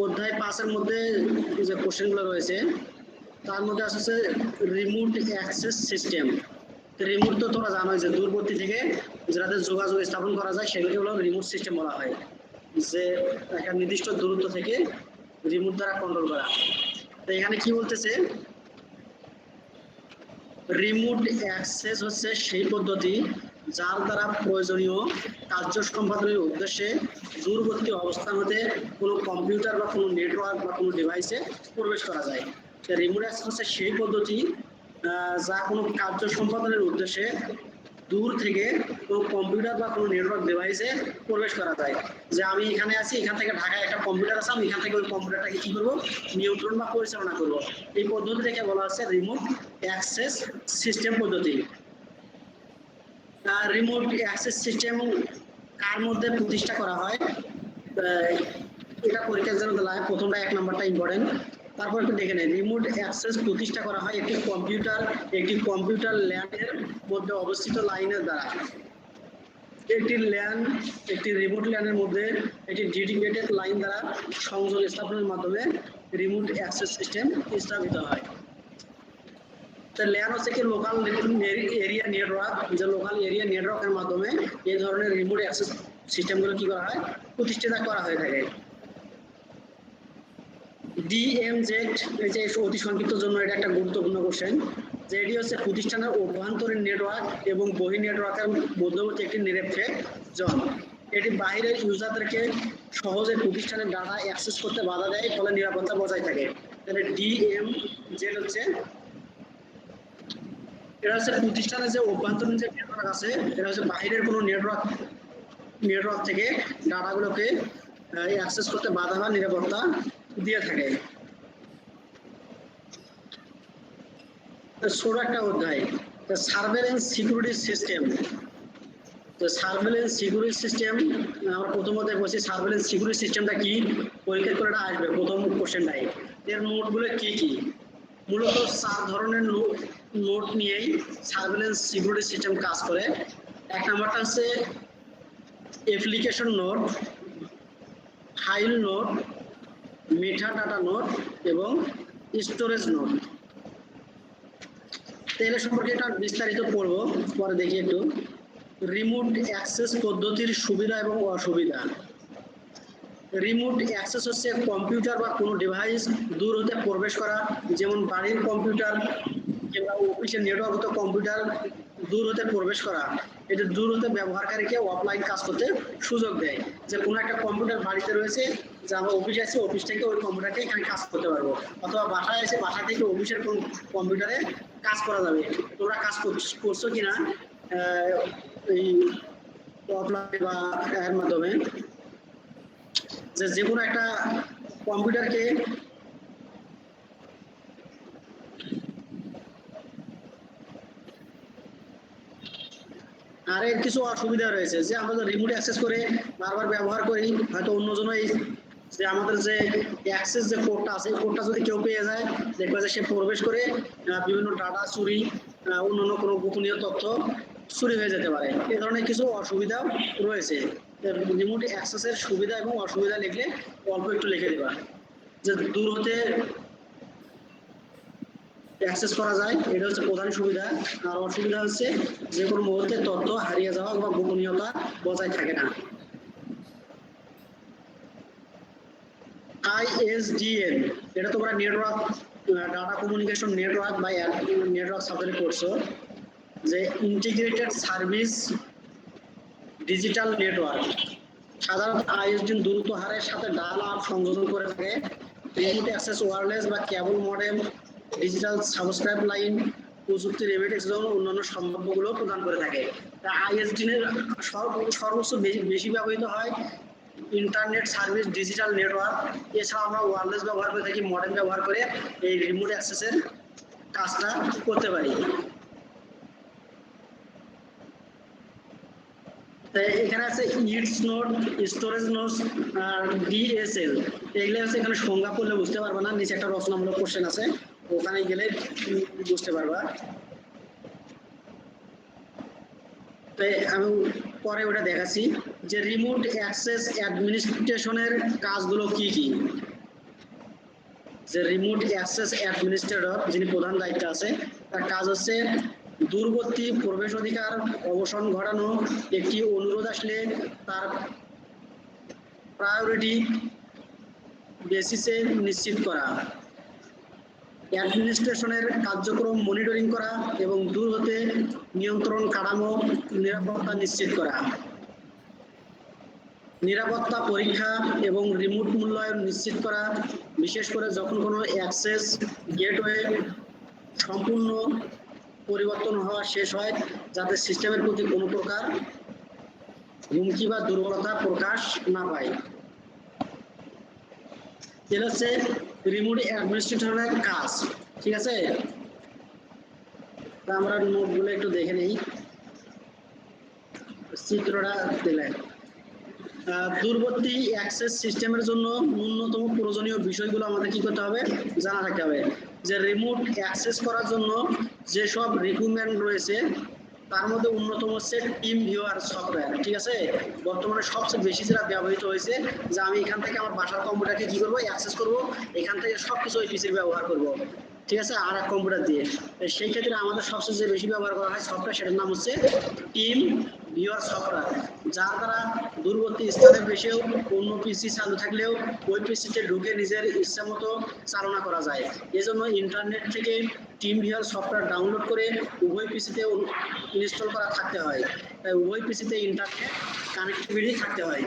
অধ্যায় পাঁচের মধ্যে যে কোশ্চেনগুলো রয়েছে, তার মধ্যে আসছে রিমোট অ্যাক্সেস সিস্টেম রিমোট তো তোমরা জানোই যে দূরবর্তী থেকে যাদের যোগাযোগ স্থাপন করা যায়, সেগুলোকে হলো রিমোট সিস্টেম বলা হয়। যে একটা নির্দিষ্ট দূরত্ব থেকে রিমোট দ্বারা কন্ট্রোল করা। তো এখানে কি বলতেছে? রিমোট অ্যাক্সেস হচ্ছে সেই পদ্ধতি যার দ্বারা প্রয়োজনীয় কার্য সম্পাদনের উদ্দেশ্যে দূরবর্তী অবস্থান হতে কোনো কম্পিউটার বা কোনো নেটওয়ার্ক বা কোনো ডিভাইসে প্রবেশ করা যায়। রিমোট অ্যাক্সেস হচ্ছে সেই পদ্ধতি যা কোনো কার্য সম্পাদনের উদ্দেশ্যে দূর থেকে কোনো কম্পিউটার বা কোনো নেটওয়ার্ক ডিভাইসে প্রবেশ করা যায়। যে আমি এখানে আছি, এখান থেকে ঢাকায় একটা কম্পিউটার আছে, আমি এখান থেকে ওই কম্পিউটারটাকে কি করব? নিয়ন্ত্রণ বা পরিচালনা করব। এই পদ্ধতিটাকে বলা হচ্ছে রিমোট অ্যাক্সেস সিস্টেম পদ্ধতি। রিমোট অ্যাক্সেস সিস্টেম কার মধ্যে প্রতিষ্ঠা করা হয়? এটা পরীক্ষার জন্য প্রথমটা এক নাম্বারটা ইম্পর্টেন্ট তারপর একটু দেখে নেই রিমোট অ্যাক্সেস প্রতিষ্ঠা করা হয় একটি কম্পিউটার একটি কম্পিউটার ল্যানের মধ্যে অবস্থিত লাইনের দ্বারা। একটি ল্যান একটি রিমোট ল্যানের মধ্যে একটি ডেডিকেটেড লাইন দ্বারা সংযোগ স্থাপনের মাধ্যমে রিমোট অ্যাক্সেস সিস্টেম স্থাপিত হয়। তো ল্যান হচ্ছে কি লোকাল এরিয়া নেটওয়ার্ক যে লোকাল এরিয়া নেটওয়ার্কের মাধ্যমে এই ধরনের রিমোট অ্যাক্সেস সিস্টেমগুলো কি করা হয়? প্রতিষ্ঠিত করা হয়ে থাকে। ডিএমজেড এই যে অতি সংক্ষিপ্ত জন্য এটা একটা গুরুত্বপূর্ণ কোশ্চেন যে এটি হচ্ছে প্রতিষ্ঠানের অভ্যন্তরীণ নেটওয়ার্ক এবং বহি নেটওয়ার্কের মধ্যবর্তী একটি নিরপেক্ষ জন। এটি বাইরের ইউজারদেরকে সহজে প্রতিষ্ঠানের ডাটা অ্যাক্সেস করতে বাধা দেয়, ফলে নিরাপত্তা বজায় থাকে। তাহলে ডিএম জেড হচ্ছে এটা হচ্ছে প্রতিষ্ঠানের যে অভ্যন্তরীণ যে নেটওয়ার্ক আছে এটা হচ্ছে বাইরের কোনো নেটওয়ার্ক নেটওয়ার্ক থেকে ডাটাগুলোকে অ্যাক্সেস করতে বাধা বা নিরাপত্তা দিয়ে থাকে। ছোট একটা অধ্যায় surveillance security system surveillance security system আমরা প্রথমত বলছি সার্ভেলেন্স সিকিউরিটি সিস্টেমটা কি? পরীক্ষা করে আসবে প্রথম কোশ্চেনটাই এর নোটগুলো কি কি? মূলত চার ধরনের নোট নিয়েই সার্ভেলেন্স সিকিউরিটি সিস্টেম কাজ করে। এক নাম্বারটা হচ্ছে application node file node meta data node এবং স্টোরেজ নোট তেলে সম্পর্কে এটা বিস্তারিত পড়ব, পরে দেখি একটু। রিমোট অ্যাক্সেস পদ্ধতির সুবিধা এবং অসুবিধা। রিমোট অ্যাক্সেস হচ্ছে কম্পিউটার বা কোনো ডিভাইস দূর হতে প্রবেশ করা, যেমন বাড়ির কম্পিউটার কিংবা অফিসের নেটওয়ার্ক কম্পিউটার দূর হতে প্রবেশ করা। এটা দূর হতে ব্যবহারকারীকে অফলাইন কাজ করতে সুযোগ দেয়। যে কোনো একটা কম্পিউটার বাড়িতে রয়েছে যে অফিসে আছে অফিস থেকে ওই কম্পিউটারকে এখানে কাজ করতে পারব। অথবা বাসায় আছে বাসা থেকে অফিসের কম্পিউটারে কাজ করা যাবে। তোমরা কাজ করছ কিনা এই অফলাইন বা এর মাধ্যমে। যে যে কোনো একটা কম্পিউটারকে আর এর কিছু অসুবিধা রয়েছে যে, আমরা রিমোট অ্যাক্সেস করে বারবার ব্যবহার করি, হয়তো অন্যজন এই যে আমাদের যে অ্যাক্সেস যে কোডটা আছে এই কোডটা যদি কেউ পেয়ে যায়, দেখবে যে সে প্রবেশ করে বিভিন্ন ডাটা চুরি অন্যান্য কোনো গোপনীয় তথ্য চুরি হয়ে যেতে পারে। এই ধরনের কিছু অসুবিধা রয়েছে। রিমোট অ্যাক্সেসের সুবিধা এবং অসুবিধা লিখলে অল্প একটু লিখে দেবা। যে দূর হতে অ্যাক্সেস করা যায়, এটা হচ্ছে প্রধান সুবিধা। আর অসুবিধা হচ্ছে যে কোনো মুহূর্তে তথ্য হারিয়ে যাওয়া বা গোপনীয়তা বজায় থাকে না। আইএসডিএন এটা তোমরা নেটওয়ার্ক ডাটা কমিউনিকেশন নেটওয়ার্ক বা নেটওয়ার্ক সাবজেক্ট করছ যে ইন্টিগ্রেটেড সার্ভিস ডিজিটাল নেটওয়ার্ক সাধারণত আইএসডিএন দ্রুত হারের সাথে ডাল আপ সংযোজন করে থাকে। রিমোট অ্যাক্সেস ওয়্যারলেস বা cable modem digital subscribe line প্রযুক্তি রেমিটেক্স এবং অন্যান্য সম্ভাব্যগুলো প্রদান করে থাকে। আইএসডিএন এর সর্ব- সর্বোচ্চ বেশি ব্যবহৃত হয় ইন্টারনেট সার্ভিস ডিজিটাল নেটওয়ার্ক এছাড়াও আমরা ওয়্যারলেস ব্যবহার করে থাকি মডেম ব্যবহার করে এই রিমোট অ্যাক্সেসের কাজটা করতে পারি। এখানে আছে ইটস নোট স্টোরেজ নোট আর ডিএসএল এগুলো হচ্ছে এখানে সংজ্ঞা করলে বুঝতে পারবে না, নিচে একটা রচনামূলক কোশ্চেন আছে, ওখানে গেলে বুঝতে পারবা। আমি পরে ওটা দেখাচ্ছি যে রিমোট অ্যাক্সেস অ্যাডমিনিস্ট্রেশনের কাজগুলো কি কি? যে রিমোট অ্যাক্সেস অ্যাডমিনিস্ট্রেটর যিনি প্রধান দায়িত্বে আছে, তার কাজ হচ্ছে দূরবর্তী প্রবেশ অধিকার, অবসান ঘটানো, একটি অনুরোধ আসলে তার প্রায়োরিটি বেসিসে নিশ্চিত করা। অ্যাডমিনিস্ট্রেশনের কার্যক্রম মনিটরিং করা এবং দূর হতে নিয়ন্ত্রণ কাঠামো নিরাপত্তা নিশ্চিত করা। নিরাপত্তা পরীক্ষা এবং রিমোট মূল্যায়ন নিশ্চিত করা, বিশেষ করে যখন কোনো অ্যাক্সেস গেটওয়ে সম্পূর্ণ পরিবর্তন হওয়া শেষ হয়, যাতে সিস্টেমের প্রতি কোনো প্রকার হুমকি বা দুর্বলতা প্রকাশ না পায়। হচ্ছে রিমোট অ্যাডমিনিস্ট্রেটরের কাজ, ঠিক আছে? আমরা নোটগুলো একটু দেখে নেই। চিত্রটা দিলেন। দূরবর্তী অ্যাক্সেস সিস্টেমের জন্য ন্যূনতম প্রয়োজনীয় বিষয়গুলো আমাদের কি করতে হবে? জানা রাখতে হবে যে রিমোট অ্যাক্সেস করার জন্য যেসব রিকুইরমেন্ট রয়েছে তার মধ্যে অন্যতম হচ্ছে টিম ভিউয়ার সফটওয়্যার ঠিক আছে? বর্তমানে সবচেয়ে বেশি যেটা ব্যবহৃত হয়েছে, যে আমি এখান থেকে আমার বাসার কম্পিউটারকে কি করব? অ্যাক্সেস করব, এখান থেকে সব কিছু ওই পিসির ব্যবহার করব, ঠিক আছে? আর এক কম্পিউটার দিয়ে। সেই ক্ষেত্রে আমাদের সবচেয়ে যে বেশি ব্যবহার করা হয় সফটওয়্যার সেটার নাম হচ্ছে টিম ভিউয়ার সফটওয়্যার যার দ্বারা দূরবর্তী স্থানে বসেও অন্য পিসি চালু থাকলেও ওই পিসিতে ঢুকে নিজের ইচ্ছা মতো চালনা করা যায়। এজন্য ইন্টারনেট থেকে টিম ভিউয়ার সফটওয়্যার ডাউনলোড করে উভয় পিসিতে ইনস্টল করা থাকতে হয়। তাই উভয় পিসিতে ইন্টারনেট কানেক্টিভিটি থাকতে হয়।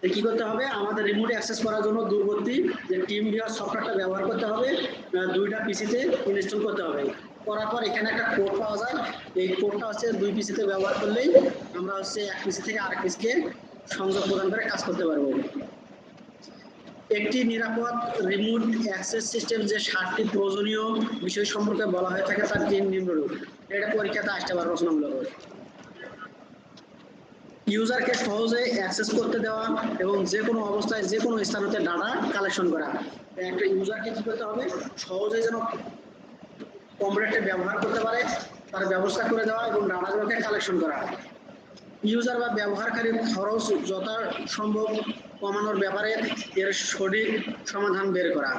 তো কি করতে হবে? আমাদের রিমোট অ্যাক্সেস করার জন্য দূরবর্তী যে টিম ভিউয়ার সফটওয়্যারটা ব্যবহার করতে হবে দুইটা পিসিতে ইনস্টল করতে হবে। করার পর এখানে একটা কোড পাওয়া যায়। এই কোডটা হচ্ছে দুই পিসিতে ব্যবহার করলেই আমরা হচ্ছে এক পিসি থেকে আরেক পিসিকে সংযোগ প্রদান করে কাজ করতে পারব। একটি নিরাপদ রিমোট অ্যাক্সেস সিস্টেম যে সাতটি প্রয়োজনীয় বিষয় সম্পর্কে বলা হয়ে থাকে তার তিন নিম্নরূপ এটা পরীক্ষাতে আসতে পারে রচনামূলক ইউজারকে সহজে অ্যাক্সেস করতে দেওয়া এবং যে কোনো অবস্থায় যে কোনো স্থান হতে ডাটা কালেকশন করা। একটা ইউজারকে কি করতে হবে? সহজে যেন কম্পিউটারটা ব্যবহার করতে পারে, তার ব্যবস্থা করে দেওয়া এবং ডাটাগুলোকে কালেকশন করা। ইউজার বা ব্যবহারকারীর খরচ যথা সম্ভব কমানোর ব্যাপারে এর সঠিক সমাধান বের করা।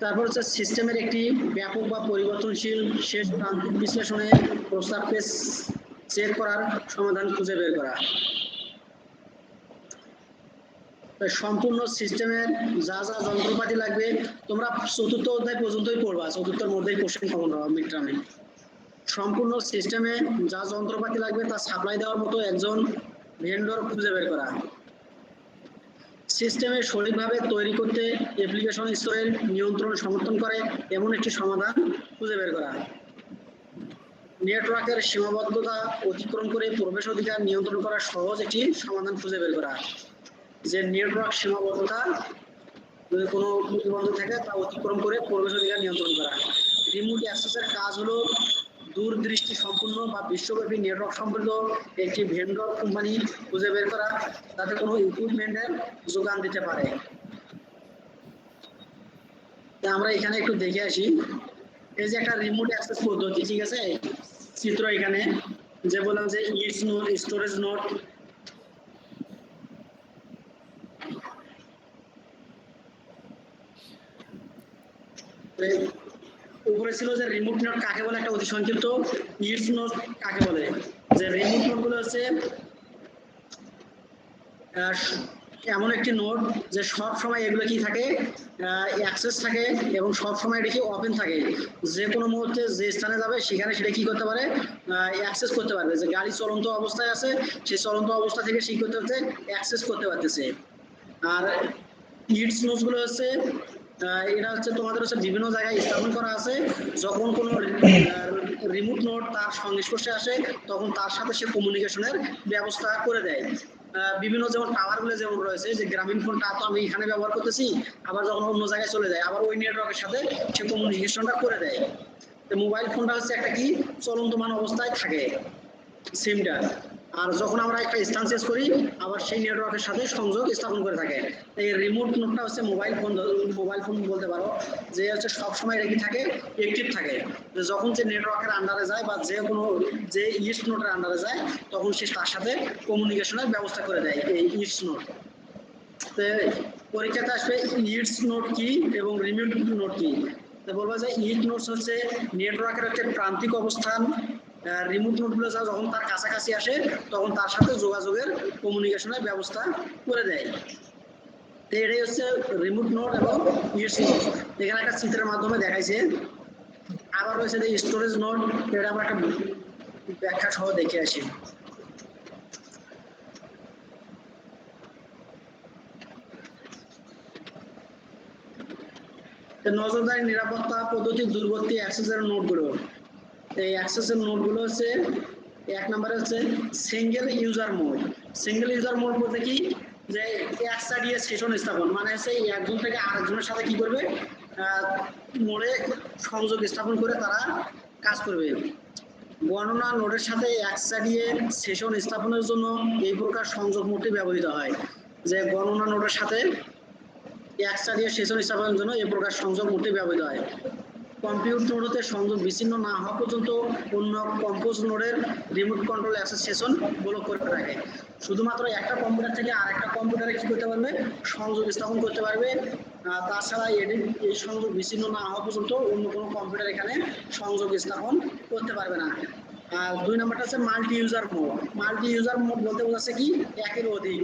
তারপর হচ্ছে সিস্টেমের একটি ব্যাপক বা পরিবর্তনশীল শেষ প্রান্তিক বিশ্লেষণে প্রস্তাবকে চেক করার সমাধান খুঁজে বের করা। সম্পূর্ণ সিস্টেমের যা যা যন্ত্রপাতি লাগবে, তোমরা চতুর্থ অধ্যায় পর্যন্তই পড়বা, চতুর্থের মধ্যেই কোশ্চেন কমন হবে মিডটার্মে সম্পূর্ণ সিস্টেমে যা যন্ত্রপাতি লাগবে, তা সাপ্লাই দেওয়ার মতো একজন ভেন্ডর খুঁজে বের করা। সিস্টেমে সঠিকভাবে তৈরি করতে অ্যাপ্লিকেশন স্তরের নিয়ন্ত্রণ সমর্থন করে, এমন একটি সমাধান খুঁজে বের করা। নেটওয়ার্কের সীমাবদ্ধতা অতিক্রম করে প্রবেশ অধিকার নিয়ন্ত্রণ করা সহজ একটি সমাধান খুঁজে বের করা। যে নেটওয়ার্ক সীমাবদ্ধতা যদি কোনো প্রতিবন্ধক থাকে, তা অতিক্রম করে প্রবেশ অধিকার নিয়ন্ত্রণ করা। রিমোট অ্যাক্সেসের কাজ হলো দূরদৃষ্টি সম্পূর্ণ বা বিশ্বব্যাপী নেটওয়ার্ক সম্পর্ক একটি ভেন্ডর কোম্পানি খুঁজে বের করা, তাতে কোনো ইকুইপমেন্টের যোগান দিতে পারে। আমরা এখানে একটু দেখে আসি। এই যে একটা রিমোট অ্যাক্সেস পদ্ধতি, ঠিক আছে? চিত্র এখানে, যে বললাম যে ইটস নোট স্টোরেজ নোট উপরে ছিল যে রিমোট নোট কাকে বলে? একটা অতি সংক্ষিপ্ত ইটস নোট কাকে বলে? যে রিমোট নোটগুলো হচ্ছে এমন একটি নোট যে সব সময় এগুলো কি থাকে? অ্যাক্সেস থাকে এবং সব সময় এটা কি ওপেন থাকে। যে কোনো মুহূর্তে যে স্থানে যাবে, সেখানে সেটা কি করতে পারে? অ্যাক্সেস করতে পারবে। যে গাড়ি চলন্ত অবস্থায় আছে সেই চলন্ত অবস্থা থেকে সেই করতে হচ্ছে অ্যাক্সেস করতে পারতেছে। আর ইটস নোটসগুলো হচ্ছে এটা হচ্ছে তোমাদের হচ্ছে বিভিন্ন জায়গায় স্থাপন করা আছে। যখন কোনো রিমোট নোট তার সংস্পর্শে আসে, তখন তার সাথে সে কমিউনিকেশনের ব্যবস্থা করে দেয়। বিভিন্ন যেমন টাওয়ারগুলো যেমন রয়েছে, যে গ্রামীণ ফোনটা তো আমি এখানে ব্যবহার করতেছি, আবার যখন অন্য জায়গায় চলে যায়, আবার ওই নেটওয়ার্কের সাথে সে কমিউনিকেশনটা করে দেয়। মোবাইল ফোনটা হচ্ছে একটা কি? চলন্তমান অবস্থায় থাকে। সিমটা আর যখন আমরা একটা স্থান শেষ করি, আবার সেই নেটওয়ার্কের সাথে সংযোগ স্থাপন করে থাকে। এই রিমোট নোটটা হচ্ছে মোবাইল ফোন মোবাইল ফোন বলতে পারো, যে হচ্ছে সবসময় রেখে থাকে অ্যাক্টিভ থাকে। যখন যে নেটওয়ার্কের আন্ডারে যায় বা যে কোনো যে ইস্ট নোটের আন্ডারে যায়, তখন সে তার সাথে কমিউনিকেশনের ব্যবস্থা করে দেয়, এই ইস্ট নোট তো পরীক্ষাতে আসবে ইটস নোট কি এবং রিমোট নোট কি? বলব যে ইট নোটস হচ্ছে নেটওয়ার্কের একটা প্রান্তিক অবস্থান রিমোট নোটগুলো যা যখন তার কাছাকাছি আসে, তখন তার সাথে যোগাযোগের কমিউনিকেশনের ব্যবস্থা করে দেয়। তো এটাই হচ্ছে রিমোট নোট এবং ইটস নোট এখানে একটা চিত্রের মাধ্যমে দেখাইছে। আবার রয়েছে যে স্টোরেজ নোট এটা আমরা একটা ব্যাখ্যা সহ দেখে আসি। নজরদারি, নিরাপত্তা, পদ্ধতি, দূরবর্তী অ্যাক্সেসের নোটগুলো এই অ্যাক্সেসের নোটগুলো হচ্ছে এক নম্বরে হচ্ছে single user mode single user mode বলতে কি? যে এক সাইডিয়ে সেশন স্থাপন। মানে হচ্ছে একজন থেকে আরেকজনের সাথে কি করবে? মোড়ে সংযোগ স্থাপন করে তারা কাজ করবে। গণনা নোডের সাথে এক সাইডিয়ে সেশন স্থাপনের জন্য এই প্রকার সংযোগ মোডটি ব্যবহৃত হয়। যে গণনা নোডের সাথে এক সাইডিয়ে সেশন স্থাপনের জন্য এই প্রকার সংযোগ মোডটি ব্যবহৃত হয়। কম্পিউটার নোডতে সংযোগ বিচ্ছিন্ন না হওয়া পর্যন্ত অন্য কম্পোজ নোডের remote control access session block করে রাখে শুধুমাত্র একটা কম্পিউটার থেকে আরেকটা কম্পিউটারে কি করতে পারবে? সংযোগ স্থাপন করতে পারবে। তাছাড়া এটি- এই সংযোগ বিচ্ছিন্ন না হওয়া পর্যন্ত অন্য কোনো কম্পিউটার এখানে সংযোগ স্থাপন করতে পারবে না। আর দুই নম্বরটা হচ্ছে multi user mode multi user mode বলতে বোঝাচ্ছে কি? একের অধিক।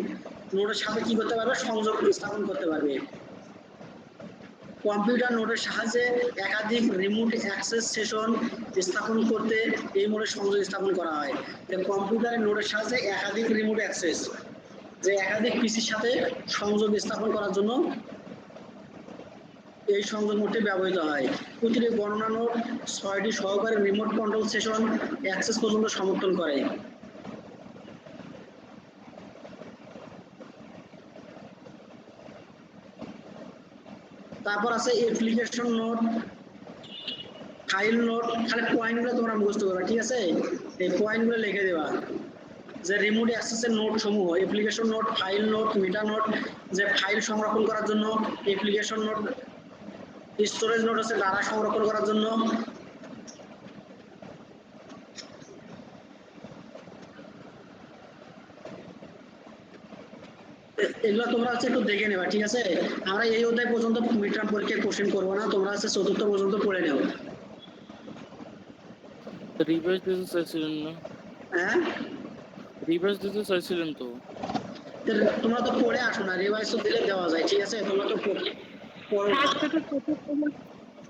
নোডের সাথে কি করতে পারবে? সংযোগ স্থাপন করতে পারবে। কম্পিউটার নোটের সাহায্যে একাধিক রিমোট অ্যাক্সেস সেশন স্থাপন করতে এই মোডে সংযোগ স্থাপন করা হয়। কম্পিউটারের নোটের সাহায্যে একাধিক রিমোট অ্যাক্সেস যে একাধিক পিসির সাথে সংযোগ স্থাপন করার জন্য এই সংযোগ মোডটি ব্যবহৃত হয়। প্রতিটি গণনা নোট ছয়টি সহকারী রিমোট কন্ট্রোল সেশন অ্যাক্সেস পর্যন্ত সমর্থন করে। তারপর আছে অ্যাপ্লিকেশন নোট ফাইল নোট খালি পয়েন্টগুলো তোমরা মুখস্থ করবা, ঠিক আছে? এই পয়েন্টগুলো লিখে দেবা। যে রিমোট অ্যাক্সেসের নোট সমূহ application node file node meta node যে ফাইল সংরক্ষণ করার জন্য অ্যাপ্লিকেশন নোট স্টোরেজ নোট আছে ডাটা সংরক্ষণ করার জন্য এগুলো তোমরা হচ্ছে একটু দেখে নেবা ঠিক আছে? আমরা এই অধ্যায় পর্যন্ত মিড টার্ম পরীক্ষায় কোশ্চেন করব না তোমরা হচ্ছে চতুর্থ পর্যন্ত পড়ে নেও। রিভার্স দিতে চাইছিলেন না। হ্যাঁ? রিভার্স দিতে চাইছিলেন তো। তো তোমরা তো পড়ে আসো না রিভাইজ তো দিলে দেওয়া যায় ঠিক আছে? তোমরা তো পড়-